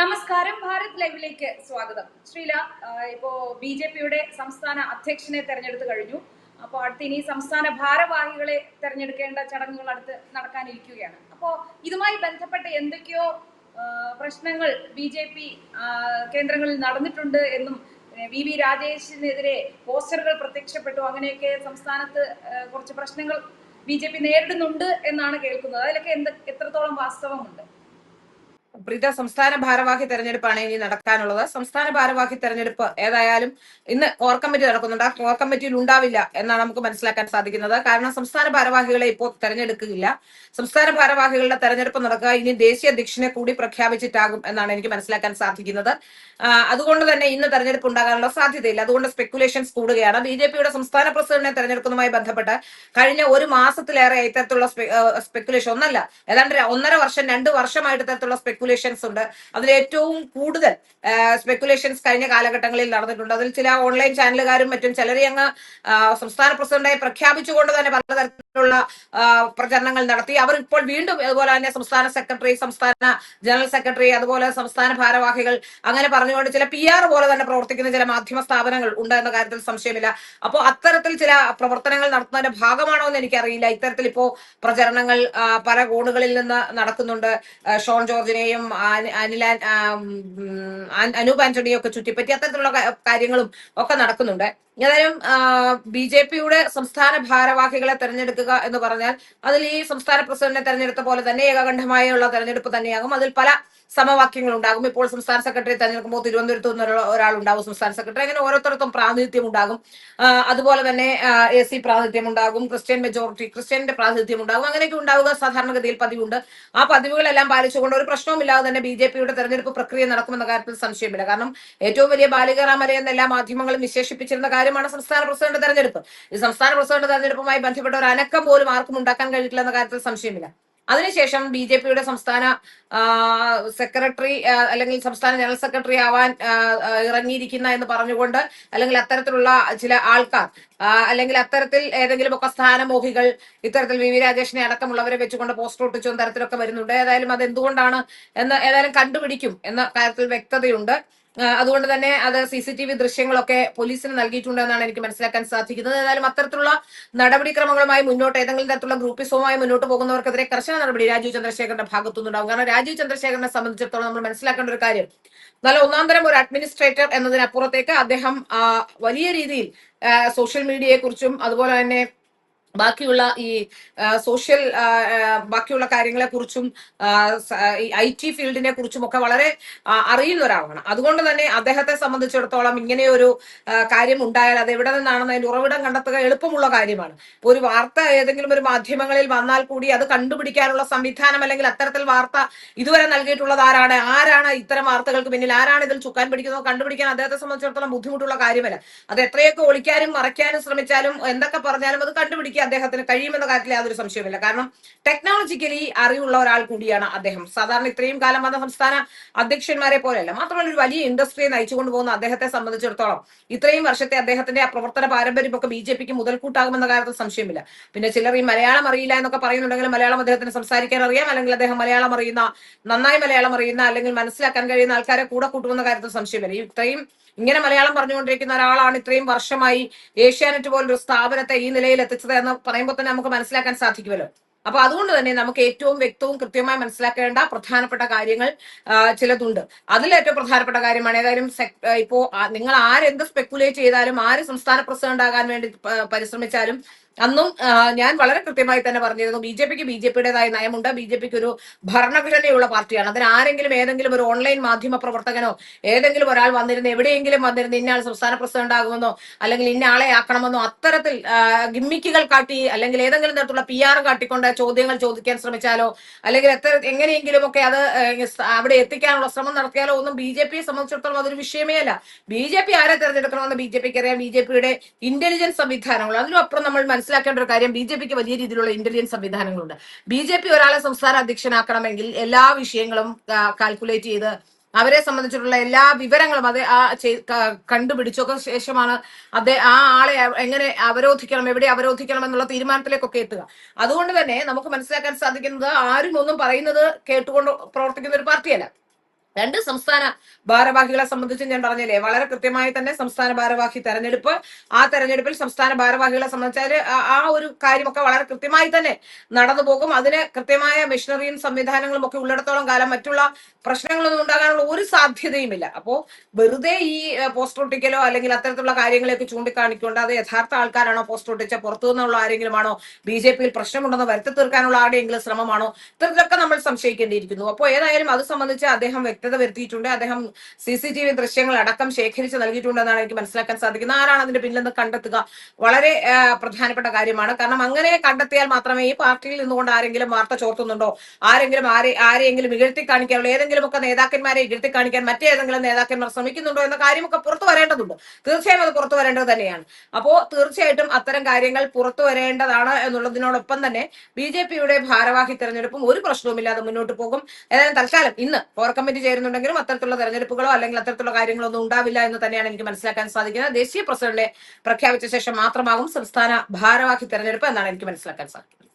നമസ്കാരം ഭാരത് ലൈവിലേക്ക് സ്വാഗതം. ശ്രീല ഇപ്പോ ബി ജെ പിയുടെ സംസ്ഥാന അധ്യക്ഷനെ തെരഞ്ഞെടുത്ത് കഴിഞ്ഞു. അപ്പോൾ അടുത്ത് ഇനി സംസ്ഥാന ഭാരവാഹികളെ തെരഞ്ഞെടുക്കേണ്ട ചടങ്ങുകൾ അടുത്ത് നടക്കാനിരിക്കുകയാണ്. അപ്പോൾ ഇതുമായി ബന്ധപ്പെട്ട് എന്തൊക്കെയോ പ്രശ്നങ്ങൾ ബി ജെ പി കേന്ദ്രങ്ങളിൽ നടന്നിട്ടുണ്ട് എന്നും വി വി രാജേഷിനെതിരെ പോസ്റ്ററുകൾ പ്രത്യക്ഷപ്പെട്ടു. അങ്ങനെയൊക്കെ സംസ്ഥാനത്ത് കുറച്ച് പ്രശ്നങ്ങൾ ബി ജെ പി നേരിടുന്നുണ്ട് എന്നാണ് കേൾക്കുന്നത്. അതിലൊക്കെ എന്ത് എത്രത്തോളം വാസ്തവമുണ്ട്? പ്രീത സംസ്ഥാന ഭാരവാഹി തെരഞ്ഞെടുപ്പാണ് ഇനി നടക്കാനുള്ളത് സംസ്ഥാന ഭാരവാഹി തെരഞ്ഞെടുപ്പ് ഏതായാലും ഇന്ന് കോർ കമ്മിറ്റി നടക്കുന്നുണ്ട്. ആ കോർ കമ്മിറ്റിയിൽ ഉണ്ടാവില്ല എന്നാണ് നമുക്ക് മനസ്സിലാക്കാൻ സാധിക്കുന്നത്. കാരണം സംസ്ഥാന ഭാരവാഹികളെ ഇപ്പോൾ തെരഞ്ഞെടുക്കുകയില്ല സംസ്ഥാന ഭാരവാഹികളുടെ തെരഞ്ഞെടുപ്പ് നടക്കുക ഇനി ദേശീയ അധ്യക്ഷനെ കൂടി പ്രഖ്യാപിച്ചിട്ടാകും എന്നാണ് എനിക്ക് മനസ്സിലാക്കാൻ സാധിക്കുന്നത്. അതുകൊണ്ട് തന്നെ ഇന്ന് തെരഞ്ഞെടുപ്പ് ഉണ്ടാകാനുള്ള സാധ്യതയില്ല. അതുകൊണ്ട് സ്പെക്കുലേഷൻസ് കൂടുകയാണ്. ബി ജെ പിയുടെ സംസ്ഥാന പ്രസിഡന്റിനെ തെരഞ്ഞെടുക്കുന്നതുമായി ബന്ധപ്പെട്ട് കഴിഞ്ഞ ഒരു മാസത്തിലേറെ ഇത്തരത്തിലുള്ള സ്പെക്കുലേഷൻ ഒന്നല്ല. ഏതാണ്ട് ഒന്നര വർഷം രണ്ട് വർഷമായിട്ട് ഇത്തരത്തിലുള്ള സ്പെക്കുലേഷൻസ് ഉണ്ട്. അതിൽ ഏറ്റവും കൂടുതൽ സ്പെക്കുലേഷൻസ് കഴിഞ്ഞ കാലഘട്ടങ്ങളിൽ നടന്നിട്ടുണ്ട്. അതിൽ ചില ഓൺലൈൻ ചാനലുകാരും മറ്റും ചിലരെ അങ്ങ് സംസ്ഥാന പ്രസിഡന്റായി പ്രഖ്യാപിച്ചുകൊണ്ട് തന്നെ പലതരത്തിലുള്ള ആ, പ്രചരണങ്ങൾ നടത്തി. അവർ ഇപ്പോൾ വീണ്ടും അതുപോലെ തന്നെ സംസ്ഥാന സെക്രട്ടറി സംസ്ഥാന ജനറൽ സെക്രട്ടറി അതുപോലെ സംസ്ഥാന ഭാരവാഹികൾ അങ്ങനെ പറഞ്ഞുകൊണ്ട് ചില പി ആർ പോലെ തന്നെ പ്രവർത്തിക്കുന്ന ചില മാധ്യമ സ്ഥാപനങ്ങൾ ഉണ്ട് എന്ന കാര്യത്തിൽ സംശയമില്ല. അപ്പോൾ അത്തരത്തിൽ ചില പ്രവർത്തനങ്ങൾ നടത്തുന്നതിന്റെ ഭാഗമാണോ എന്ന് എനിക്കറിയില്ല. ഇത്തരത്തിൽ ഇപ്പോൾ പ്രചരണങ്ങൾ പല കോണുകളിൽ നിന്ന് നടക്കുന്നുണ്ട്. ഷോൺ ജോർജിനെയും അനില അനൂപ് ആന്റണിയും ഒക്കെ ചുറ്റിപ്പറ്റി അത്തരത്തിലുള്ള കാര്യങ്ങളും ഒക്കെ നടക്കുന്നുണ്ട്. ഏതായാലും ബി ജെ പിയുടെ സംസ്ഥാന ഭാരവാഹികളെ തെരഞ്ഞെടുക്കുക എന്ന് പറഞ്ഞാൽ അതിൽ ഈ സംസ്ഥാന പ്രസിഡന്റിനെ തെരഞ്ഞെടുത്ത പോലെ തന്നെ ഏകകണ്ഠമായുള്ള തെരഞ്ഞെടുപ്പ് തന്നെയാകും. അതിൽ പല സമവാക്യങ്ങൾ ഉണ്ടാകും. ഇപ്പോൾ സംസ്ഥാന സെക്രട്ടറി തെരഞ്ഞെടുക്കുമ്പോൾ തിരുവനന്തപുരത്ത് നിന്ന് ഒരാൾ- ഉണ്ടാകും സംസ്ഥാന സെക്രട്ടറി. അങ്ങനെ ഓരോരുത്തർക്കും പ്രാതിനിധ്യം ഉണ്ടാകും. അതുപോലെ തന്നെ എ സി പ്രാതിനിധ്യം ഉണ്ടാകും. ക്രിസ്ത്യൻ മെജോറിറ്റി ക്രിസ്ത്യന്റെ പ്രാതിനിധ്യം ഉണ്ടാകും. അങ്ങനെയൊക്കെ ഉണ്ടാവുക സാധാരണഗതിയിൽ പതിവുണ്ട്. ആ പതിവുകളെല്ലാം പാലിച്ചുകൊണ്ട് ഒരു പ്രശ്നവുമില്ലാതെ തന്നെ ബി ജെ പിയുടെ തെരഞ്ഞെടുപ്പ് പ്രക്രിയ നടക്കുമെന്ന കാര്യത്തിൽ സംശയമില്ല. കാരണം ഏറ്റവും വലിയ എന്ന എല്ലാ മാധ്യമങ്ങളും വിശേഷിപ്പിച്ചിരുന്ന കാര്യമാണ് സംസ്ഥാന പ്രസിഡന്റ് തെരഞ്ഞെടുപ്പ്. ഈ സംസ്ഥാന പ്രസിഡന്റ് തെരഞ്ഞെടുപ്പുമായി ബന്ധപ്പെട്ട ഒരു അനക്കം പോലും ആർക്കും ഉണ്ടാക്കാൻ കഴിഞ്ഞിട്ടില്ല എന്ന കാര്യത്തിൽ സംശയമില്ല. അതിനുശേഷം ബി ജെ പിയുടെ സംസ്ഥാന സെക്രട്ടറി അല്ലെങ്കിൽ സംസ്ഥാന ജനറൽ സെക്രട്ടറി ആവാൻ ഇറങ്ങിയിരിക്കുന്ന എന്ന് പറഞ്ഞുകൊണ്ട് അല്ലെങ്കിൽ അത്തരത്തിലുള്ള ചില ആൾക്കാർ അല്ലെങ്കിൽ അത്തരത്തിൽ ഏതെങ്കിലും ഒക്കെ സ്ഥാനമോഹികൾ ഇത്തരത്തിൽ വി വി രാജേഷിനെ അടക്കമുള്ളവരെ വെച്ചുകൊണ്ട് പോസ്റ്റർ ഒട്ടിച്ചും തരത്തിലൊക്കെ വരുന്നുണ്ട്. ഏതായാലും അത് എന്തുകൊണ്ടാണ് എന്ന് ഏതായാലും കണ്ടുപിടിക്കും എന്ന കാര്യത്തിൽ വ്യക്തതയുണ്ട്. അതുകൊണ്ട് തന്നെ അത് സി സി ടി വി ദൃശ്യങ്ങളൊക്കെ പോലീസിന് നൽകിയിട്ടുണ്ടെന്നാണ് എനിക്ക് മനസ്സിലാക്കാൻ സാധിക്കുന്നത്. ഏതായാലും അത്തരത്തിലുള്ള നടപടിക്രമങ്ങളുമായി മുന്നോട്ട് ഏതെങ്കിലും തരത്തിലുള്ള ഗ്രൂപ്പിസവുമായി മുന്നോട്ട് പോകുന്നവർക്കെതിരെ കർശന നടപടി രാജീവ് ചന്ദ്രശേഖരന്റെ ഭാഗത്തുനിന്നുണ്ടാവും. കാരണം രാജീവ് ചന്ദ്രശേഖരനെ സംബന്ധിച്ചിടത്തോളം നമ്മൾ മനസ്സിലാക്കേണ്ട ഒരു കാര്യം നല്ല ഒന്നാന്തരം ഒരു അഡ്മിനിസ്ട്രേറ്റർ എന്നതിനപ്പുറത്തേക്ക് അദ്ദേഹം വലിയ രീതിയിൽ സോഷ്യൽ മീഡിയയെക്കുറിച്ചും അതുപോലെ തന്നെ ബാക്കിയുള്ള ഈ സോഷ്യൽ ബാക്കിയുള്ള കാര്യങ്ങളെ കുറിച്ചും ഐ ടി ഫീൽഡിനെ കുറിച്ചും ഒക്കെ വളരെ അറിയുന്ന ഒരാളാണ്. അതുകൊണ്ട് തന്നെ അദ്ദേഹത്തെ സംബന്ധിച്ചിടത്തോളം ഇങ്ങനെ ഒരു കാര്യം ഉണ്ടായാൽ അത് എവിടെ നിന്നാണെന്ന് അതിന്റെ ഉറവിടം കണ്ടെത്തുക എളുപ്പമുള്ള കാര്യമാണ്. ഒരു വാർത്ത ഏതെങ്കിലും ഒരു മാധ്യമങ്ങളിൽ വന്നാൽ കൂടി അത് കണ്ടുപിടിക്കാനുള്ള സംവിധാനം അല്ലെങ്കിൽ അത്തരത്തിൽ വാർത്ത ഇതുവരെ നൽകിയിട്ടുള്ളത് ആരാണ്? ആരാണ് ഇത്തരം വാർത്തകൾക്ക് പിന്നിൽ? ആരാണ് ഇതിൽ ചുക്കാൻ പിടിക്കുന്നത് കണ്ടുപിടിക്കാൻ അദ്ദേഹത്തെ സംബന്ധിച്ചിടത്തോളം ബുദ്ധിമുട്ടുള്ള കാര്യമല്ല. അത് എത്രയൊക്കെ ഒളിക്കാനും മറയ്ക്കാനും ശ്രമിച്ചാലും എന്തൊക്കെ പറഞ്ഞാലും അത് കണ്ടുപിടിക്കാൻ അദ്ദേഹത്തിന് കഴിയുമെന്ന കാര്യത്തിൽ യാതൊരു സംശയവുമില്ല. കാരണം ടെക്നോളജിക്കലി അറിവുള്ള ഒരാൾ കൂടിയാണ് അദ്ദേഹം. സാധാരണ ഇത്രയും കാലം വന്ന സംസ്ഥാന അധ്യക്ഷന്മാരെ പോലെയല്ല മാത്രമല്ല ഒരു വലിയ ഇൻഡസ്ട്രിയെ നയിച്ചുകൊണ്ട് പോകുന്ന അദ്ദേഹത്തെ സംബന്ധിച്ചിടത്തോളം ഇത്രയും വർഷത്തെ അദ്ദേഹത്തിന്റെ ആ പ്രവർത്തന പാരമ്പര്യമൊക്കെ ബി ജെ പിക്ക് മുതൽക്കൂട്ടാകുമെന്ന കാര്യത്തിൽ സംശയമില്ല. പിന്നെ ചിലർ ഈ മലയാളം അറിയില്ല എന്നൊക്കെ പറയുന്നുണ്ടെങ്കിൽ മലയാളം അദ്ദേഹത്തിന് സംസാരിക്കാൻ അറിയാം അല്ലെങ്കിൽ അദ്ദേഹം മലയാളം അറിയുന്ന നന്നായി മലയാളം അറിയുന്ന അല്ലെങ്കിൽ മനസ്സിലാക്കാൻ കഴിയുന്ന ആൾക്കാരെ കൂടെ കൂട്ടുമെന്ന കാര്യത്തിൽ സംശയമില്ല. ഇത്രയും ഇങ്ങനെ മലയാളം പറഞ്ഞുകൊണ്ടിരിക്കുന്ന ഒരാളാണ് ഇത്രയും വർഷമായി ഏഷ്യാനെറ്റ് പോലൊരു സ്ഥാപനത്തെ ഈ നിലയിൽ എത്തിച്ചത് എന്ന് പറയുമ്പോൾ തന്നെ നമുക്ക് മനസ്സിലാക്കാൻ സാധിക്കുമല്ലോ. അപ്പൊ അതുകൊണ്ട് തന്നെ നമുക്ക് ഏറ്റവും വ്യക്തവും കൃത്യമായി മനസ്സിലാക്കേണ്ട പ്രധാനപ്പെട്ട കാര്യങ്ങൾ ചിലതുണ്ട്. അതിൽ ഏറ്റവും പ്രധാനപ്പെട്ട കാര്യമാണ് ഏതായാലും ഇപ്പോ നിങ്ങൾ ആരെന്ത് സ്പെക്കുലേറ്റ് ചെയ്താലും ആര് സംസ്ഥാന പ്രസിഡന്റ് ആകാൻ വേണ്ടി പരിശ്രമിച്ചാലും അന്നും ഞാൻ വളരെ കൃത്യമായി തന്നെ പറഞ്ഞിരുന്നു ബി ജെ പിക്ക് ബി ജെ പിയുടേതായ നയമുണ്ട് ബി ജെ പിക്ക് ഒരു ഭരണഘടനയുള്ള പാർട്ടിയാണ്. അതിന് ആരെങ്കിലും ഏതെങ്കിലും ഒരു ഓൺലൈൻ മാധ്യമ പ്രവർത്തകനോ ഏതെങ്കിലും ഒരാൾ വന്നിരുന്ന് എവിടെയെങ്കിലും വന്നിരുന്ന് ഇന്ന ആൾ സംസ്ഥാന പ്രസിഡന്റ് ആകുമെന്നോ അല്ലെങ്കിൽ ഇന്ന ആളെ ആക്കണമെന്നോ അത്തരത്തിൽ ഗിമ്മിക്കുകൾ കാട്ടി അല്ലെങ്കിൽ ഏതെങ്കിലും തരത്തിലുള്ള പി ആർ കാട്ടിക്കൊണ്ട് ചോദ്യങ്ങൾ ചോദിക്കാൻ ശ്രമിച്ചാലോ അല്ലെങ്കിൽ എത്ര എങ്ങനെയെങ്കിലും ഒക്കെ അത് അവിടെ എത്തിക്കാനുള്ള ശ്രമം നടത്തിയാലോ ഒന്നും ബി ജെ പിയെ സംബന്ധിച്ചിടത്തോളം അതൊരു വിഷയമേ അല്ല. ബി ജെ പി ആരെ തെരഞ്ഞെടുക്കണമെന്ന് ബി ജെ പിക്ക് അറിയാം. ബി ജെ പിയുടെ ഇന്റലിജൻസ് സംവിധാനങ്ങൾ അതിനും അപ്പുറം നമ്മൾ മനസ്സിലാക്കേണ്ട ഒരു കാര്യം ബി ജെ പിക്ക് വലിയ രീതിയിലുള്ള ഇന്റലിജൻസ് സംവിധാനങ്ങളുണ്ട്. ബി ജെ പി ഒരാളെ സംസ്ഥാന അധ്യക്ഷനാക്കണമെങ്കിൽ എല്ലാ വിഷയങ്ങളും കാൽക്കുലേറ്റ് ചെയ്ത് അവരെ സംബന്ധിച്ചിട്ടുള്ള എല്ലാ വിവരങ്ങളും അത് ആ കണ്ടുപിടിച്ചൊക്കെ ശേഷമാണ് അതേ ആ ആളെ എങ്ങനെ അവരോധിക്കണം എവിടെ അവരോധിക്കണം എന്നുള്ള തീരുമാനത്തിലേക്കൊക്കെ എത്തുക. അതുകൊണ്ട് തന്നെ നമുക്ക് മനസ്സിലാക്കാൻ സാധിക്കുന്നത് ആരും ഒന്നും പറയുന്നത് കേട്ടുകൊണ്ട് പ്രവർത്തിക്കുന്ന ഒരു പാർട്ടിയല്ല. രണ്ട് സംസ്ഥാന ഭാരവാഹികളെ സംബന്ധിച്ച് ഞാൻ പറഞ്ഞില്ലേ വളരെ കൃത്യമായി തന്നെ സംസ്ഥാന ഭാരവാഹി തെരഞ്ഞെടുപ്പ് ആ തെരഞ്ഞെടുപ്പിൽ സംസ്ഥാന ഭാരവാഹികളെ സംബന്ധിച്ചാൽ ആ ഒരു കാര്യമൊക്കെ വളരെ കൃത്യമായി തന്നെ നടന്നു പോകും. അതിന് കൃത്യമായ മെഷീനറിയും സംവിധാനങ്ങളും ഒക്കെ ഉള്ളിടത്തോളം കാലം മറ്റുള്ള പ്രശ്നങ്ങളൊന്നും ഉണ്ടാകാനുള്ള ഒരു സാധ്യതയുമില്ല. അപ്പോ വെറുതെ ഈ പോസ്റ്റ് ഒട്ടിക്കലോ അല്ലെങ്കിൽ അത്തരത്തിലുള്ള കാര്യങ്ങളെയൊക്കെ ചൂണ്ടിക്കാണിക്കൊണ്ട് അത് യഥാർത്ഥ ആൾക്കാരാണോ പോസ്റ്റർ ഒട്ടിച്ച പുറത്തു നിന്നുള്ള ആരെങ്കിലും ആണോ ബി ജെ പിയിൽ പ്രശ്നമുണ്ടെന്ന് വരുത്തി തീർക്കാനുള്ള ആരുടെയെങ്കിലും ശ്രമമാണോ? ഇത്തരത്തിലൊക്കെ നമ്മൾ സംശയിക്കേണ്ടിയിരിക്കുന്നു. അപ്പോൾ ഏതായാലും അത് സംബന്ധിച്ച് അദ്ദേഹം വ്യക്തത വരുത്തിയിട്ടുണ്ട്. അദ്ദേഹം സി സി ടി വി ദൃശ്യങ്ങൾ അടക്കം ശേഖരിച്ച് നൽകിയിട്ടുണ്ടെന്നാണ് എനിക്ക് മനസ്സിലാക്കാൻ സാധിക്കുന്നത്. ആരാണ് അതിന്റെ പിന്നിലെന്ന് കണ്ടെത്തുക വളരെ പ്രധാനപ്പെട്ട കാര്യമാണ്. കാരണം അങ്ങനെ കണ്ടെത്തിയാൽ മാത്രമേ ഈ പാർട്ടിയിൽ നിന്നുകൊണ്ട് ആരെങ്കിലും വാർത്ത ചോർത്തുന്നുണ്ടോ? ആരെങ്കിലും ആരെ ആരെയെങ്കിലും ഇകഴ്ത്തി കാണിക്കാനുള്ള ഏതെങ്കിലുമൊക്കെ നേതാക്കന്മാരെ ഇകഴ്ത്തി കാണിക്കാൻ മറ്റേതെങ്കിലും നേതാക്കന്മാർ ശ്രമിക്കുന്നുണ്ടോ എന്ന കാര്യമൊക്കെ പുറത്തു വരേണ്ടതുണ്ട്. തീർച്ചയായും അത് പുറത്തു വരേണ്ടത് തന്നെയാണ്. അപ്പോ തീർച്ചയായിട്ടും അത്തരം കാര്യങ്ങൾ പുറത്തു വരേണ്ടതാണ് എന്നുള്ളതിനോടൊപ്പം തന്നെ ബി ജെ പിയുടെ ഭാരവാഹി തെരഞ്ഞെടുപ്പും ഒരു പ്രശ്നവുമില്ലാതെ മുന്നോട്ട് പോകും. ഏതായാലും തൽക്കാലം ഇന്ന് കോർ കമ്മിറ്റി ചേരുന്നുണ്ടെങ്കിലും അത്തരത്തിലുള്ള തെരഞ്ഞെടുപ്പുകളോ അല്ലെങ്കിൽ അത്തരത്തിലുള്ള കാര്യങ്ങളോ ഒന്നും ഉണ്ടാവില്ല എന്ന് തന്നെയാണ് എനിക്ക് മനസ്സിലാക്കാൻ സാധിക്കുന്നത്. ദേശീയ പ്രസിഡന്റിനെ പ്രഖ്യാപിച്ച ശേഷം മാത്രമാകും സംസ്ഥാന ഭാരവാഹി തെരഞ്ഞെടുപ്പ് എന്നാണ് എനിക്ക് മനസ്സിലാക്കാൻ സാധിക്കുന്നത്.